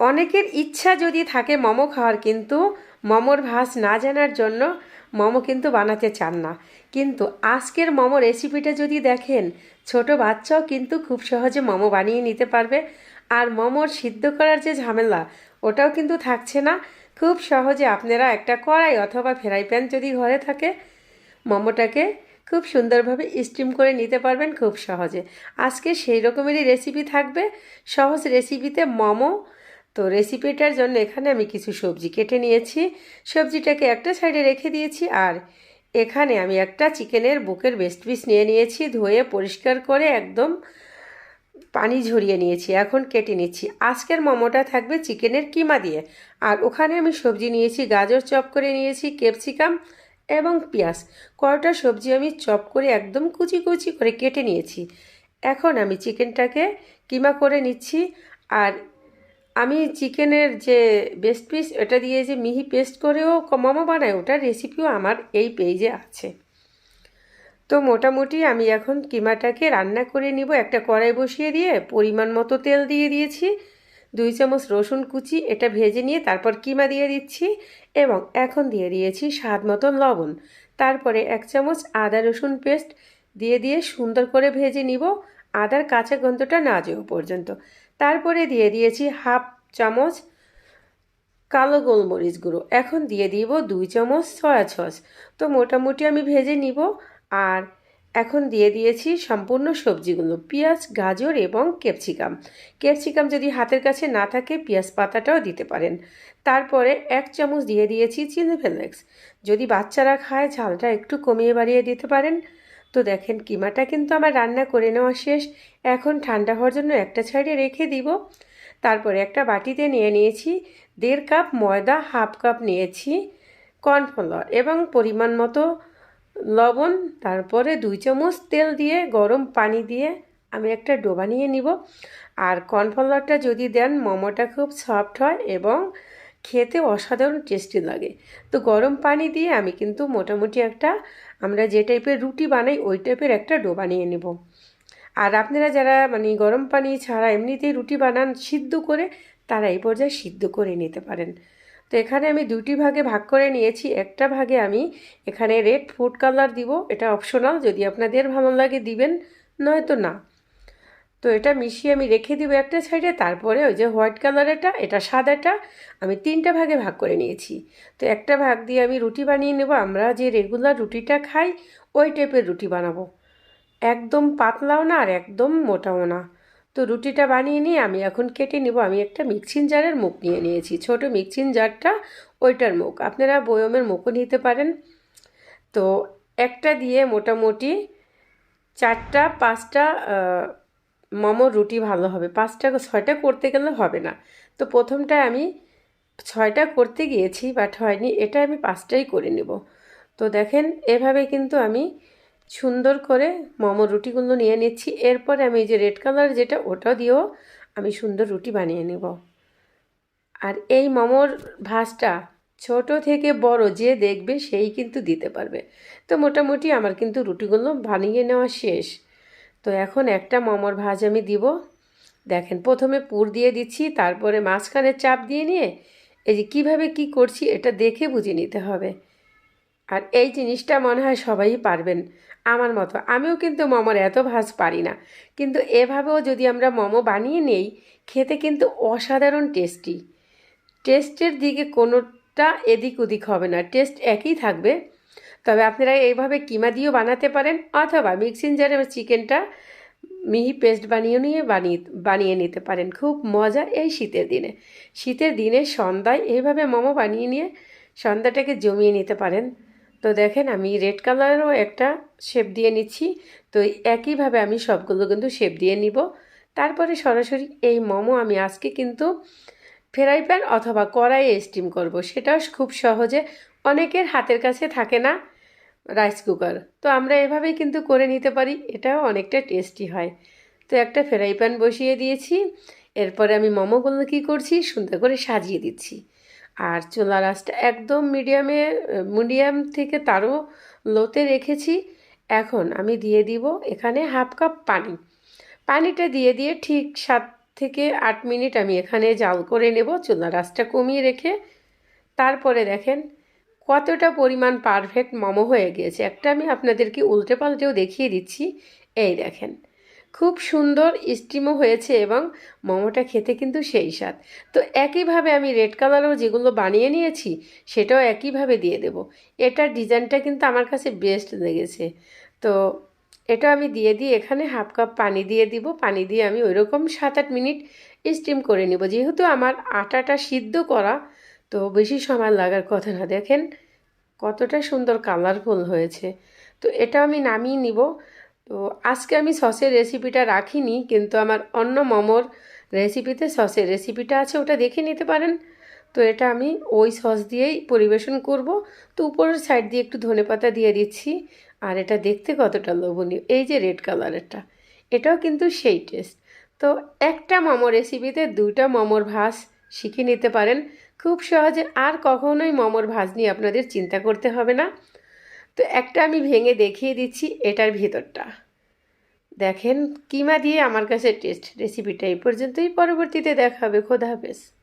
অনেকের ইচ্ছা যদি থাকে মোমো খাওয়ার, কিন্তু মোমোর ভাস না জানার জন্য মোমো কিন্তু বানাতে চান না। কিন্তু আজকের মোমো রেসিপিটা যদি দেখেন, ছোট বাচ্চাও কিন্তু খুব সহজে মোমো বানিয়ে নিতে পারবে। আর মোমোর সিদ্ধ করার যে ঝামেলা, ওটাও কিন্তু থাকছে না। খুব সহজে আপনারা একটা কড়াই অথবা ফ্রাই প্যান যদি ঘরে থাকে, মোমোটাকে খুব সুন্দরভাবে স্টিম করে নিতে পারবেন খুব সহজে। আজকে সেই রকমেরই রেসিপি থাকবে। সহজ রেসিপিতে মোমো তো রেসিপিটার জন্য এখানে আমি কিছু সবজি কেটে নিয়েছি। সবজিটাকে একটা সাইডে রেখে দিয়েছি আর এখানে আমি একটা চিকেনের বুকের বেস্ট পিস নিয়ে নিয়েছি, ধুয়ে পরিষ্কার করে একদম পানি ঝরিয়ে নিয়েছি। এখন কেটে নিচ্ছি। আজকের মোমোটা থাকবে চিকেনের কিমা দিয়ে। আর ওখানে আমি সবজি নিয়েছি, গাজর চপ করে নিয়েছি, ক্যাপসিকাম এবং পেঁয়াজ। কয়টা সবজি আমি চপ করে একদম কুচি কুচি করে কেটে নিয়েছি। এখন আমি চিকেনটাকে কিমা করে নিচ্ছি। আর আমি চিকেনের যে বেস্ট পিস ওটা দিয়ে যে মিহি পেস্ট করেও মোমো বানাই, ওটার রেসিপিও আমার এই পেজে আছে। তো মোটামুটি আমি এখন কিমাটাকে রান্না করে নিব। একটা কড়াই বসিয়ে দিয়ে পরিমাণ মতো তেল দিয়ে দিয়েছি, দুই চামচ রসুন কুচি, এটা ভেজে নিয়ে তারপর কিমা দিয়ে দিচ্ছি এবং এখন দিয়ে দিয়েছি স্বাদ মতন লবণ। তারপরে এক চামচ আদা রসুন পেস্ট দিয়ে দিয়ে সুন্দর করে ভেজে নিব। আদার কাঁচা গন্ধটা না যেও পর্যন্ত। তারপরে দিয়ে দিয়েছি হাফ চামচ কালো গোলমরিচ গুঁড়ো। এখন দিয়ে দিব দুই চামচ সয়া সস। তো মোটামুটি আমি ভেজে নিব। আর এখন দিয়ে দিয়েছি সম্পূর্ণ সবজিগুলো, পেঁয়াজ, গাজর এবং ক্যাপসিকাম। ক্যাপসিকাম যদি হাতের কাছে না থাকে, পেঁয়াজ পাতাটাও দিতে পারেন। তারপরে এক চামচ দিয়ে দিয়েছি চিলি ফ্লেক্স। যদি বাচ্চারা খায়, ঝালটা একটু কমিয়ে বাড়িয়ে দিতে পারেন। তো দেখেন, কিমাটা কিন্তু আমার রান্না করে নেওয়া শেষ। এখন ঠান্ডা হওয়ার জন্য একটা সাইডে রেখে দিব। তারপরে একটা বাটিতে নিয়ে নিয়েছি। দেড় কাপ ময়দা, হাফ কাপ নিয়েছি কর্নফ্লাওয়ার এবং পরিমাণ মতো লবণ। তারপরে দুই চামচ তেল দিয়ে, গরম পানি দিয়ে আমি একটা ডোবা নিয়ে নিব। আর কর্নফ্লাওয়ারটা যদি দেন, মোমোটা খুব সফট হয় এবং খেতে অসাধারণ টেস্টি লাগে। তো গরম পানি দিয়ে আমি কিন্তু মোটামুটি একটা, আমরা যে টাইপের রুটি বানাই, ওই টাইপের একটা ডো বানিয়ে নেব। আর আপনারা যারা মানে গরম পানি ছাড়া এমনিতেই রুটি বানান সিদ্ধ করে, তারা এই পর্যায়ে সিদ্ধ করে নিতে পারেন। তো এখানে আমি দুটি ভাগে ভাগ করে নিয়েছি। একটা ভাগে আমি এখানে রেড ফুড কালার দিব। এটা অপশনাল যদি আপনাদের ভালো লাগে দিবেন, নয়তো না। তো এটা মিশিয়ে আমি রেখে দিব একটা সাইডে, তারপরে ওই যে হোয়াইট কালারেরটা, এটা সাদাটা আমি তিনটা ভাগে ভাগ করে নিয়েছি। তো একটা ভাগ দিয়ে আমি রুটি বানিয়ে নেব, আমরা যে রেগুলার রুটিটা খাই ওই টাইপের রুটি বানাবো। একদম পাতলাও না আর একদম মোটাও না। তো রুটিটা বানিয়ে নিয়ে আমি এখন কেটে নিব, আমি একটা মিক্সিং জারের মুখ নিয়ে নিয়েছি, ছোট মিক্সিং জারটা ওইটার মুখ। আপনারা বয়মের মুখও নিতে পারেন। তো একটা দিয়ে মোটামুটি চারটা, পাঁচটা মোমোর রুটি ভালো হবে। পাঁচটা ছয়টা করতে গেলে হবে না। তো প্রথমটায় আমি ছয়টা করতে গিয়েছি বাট হয়নি। এটা আমি পাঁচটাই করে নেব। তো দেখেন, এভাবে কিন্তু আমি সুন্দর করে মোমো, রুটিগুলো নিয়ে নিচ্ছি। এরপরে আমি যে রেড কালার যেটা, ওটা দিয়েও আমি সুন্দর রুটি বানিয়ে নেব। আর এই মোমোর ভাজটা ছোট থেকে বড় যে দেখবে, সেই কিন্তু দিতে পারবে। তো মোটামুটি আমার কিন্তু রুটিগুলো বানিয়ে নেওয়া শেষ। তো এখন একটা মোমোর ভাজ আমি দিব। দেখেন, প্রথমে পুর দিয়ে দিচ্ছি, তারপরে মাঝখানে চাপ দিয়ে নিয়ে এই যে কীভাবে কি করছি এটা দেখে বুঝে নিতে হবে। আর এই জিনিসটা মনে হয় সবাই পারবেন। আমার মতো, আমিও কিন্তু মোমোর এত ভাজ পারি না। কিন্তু এভাবেও যদি আমরা মোমো বানিয়ে নেই, খেতে কিন্তু অসাধারণ টেস্টি টেস্টের দিকে কোনোটা এদিক ওদিক হবে না টেস্ট একই থাকবে। তবে আপনারা এইভাবে কিমা দিয়েও বানাতে পারেন অথবা মিক্সিং জারে চিকেনটা মিহি পেস্ট বানিয়ে নিয়ে বানিয়ে বানিয়ে নিতে পারেন। খুব মজা এই শীতের দিনে। শীতের দিনে সন্ধ্যায় এইভাবে মোমো বানিয়ে নিয়ে সন্ধ্যাটাকে জমিয়ে নিতে পারেন। তো দেখেন আমি রেড কালারও একটা শেপ দিয়ে নিচ্ছি। তো একইভাবে আমি সবগুলো কিন্তু শেপ দিয়ে নিব। তারপরে সরাসরি এই মোমো আমি আজকে কিন্তু ফ্রাই প্যান অথবা কড়াইয়ে স্টিম করব। সেটাও খুব সহজে অনেকের হাতের কাছে থাকে না রাইস কুকার তো আমরা এভাবেই কিন্তু করে নিতে পারি, এটাও অনেকটা টেস্টি হয়। তো একটা ফ্রাই প্যান বসিয়ে দিয়েছি, এরপরে আমি মোমোগুলো কী করছি, সুন্দর করে সাজিয়ে দিচ্ছি। আর চুলা রাসটা একদম মিডিয়ামে মিডিয়াম থেকে তারও লোতে রেখেছি। এখন আমি দিয়ে দিব এখানে হাফ কাপ পানি। পানিটা দিয়ে দিয়ে ঠিক সাত আট মিনিট আমি এখানে জাল করে নেব চুলা রাসটা কমিয়ে রেখে। তারপরে দেখেন কতটা পরিমাণ পারফেক্ট মোমো হয়ে গিয়েছে। একটা আমি আপনাদেরকে উল্টে পাল্টেও দেখিয়ে দিচ্ছি। এই দেখেন, খুব সুন্দর স্টিমও হয়েছে এবং মোমোটা খেতে কিন্তু সেই স্বাদ। তো একইভাবে আমি রেড কালারও যেগুলো বানিয়ে নিয়েছি, সেটাও একইভাবে দিয়ে দেব। এটার ডিজাইনটা কিন্তু আমার কাছে বেস্ট লেগেছে। তো এটা আমি দিয়ে দিই এখানে হাফ কাপ পানি দিয়ে দিব। পানি দিয়ে আমি ওইরকম সাত আট মিনিট স্টিম করে নিব। যেহেতু আমার আটাটা সিদ্ধ করা, তো বেশি সময় লাগার কথা না। দেখেন কতটা সুন্দর কালারফুল হয়েছে। তো এটা আমি নামিয়ে নিব। তো আজকে আমি সসের রেসিপিটা রাখিনি, কিন্তু আমার অন্য মোমোর রেসিপিতে সসের রেসিপিটা আছে, ওটা দেখে নিতে পারেন। তো এটা আমি ওই সস দিয়েই পরিবেশন করব। তো উপরের সাইড দিয়ে একটু ধনেপাতা দিয়ে দিচ্ছি। আর এটা দেখতে কতটা লোভনীয়। এই যে রেড কালারেরটা, এটাও কিন্তু সেই টেস্ট। তো একটা মোমো রেসিপিতে দুইটা মোমোর ভাস শিখে নিতে পারেন। খুব সহজে আর কখনোই মোমোর ভাজ নিয়ে আপনাদের চিন্তা করতে হবে না। তো একটা আমি ভেঙে দেখিয়ে দিচ্ছি এটার ভিতরটা। দেখেন কিমা দিয়ে আমার কাছে টেস্ট রেসিপিটা এই পর্যন্তই। পরবর্তীতে দেখা হবে। খোদা হাফেজ।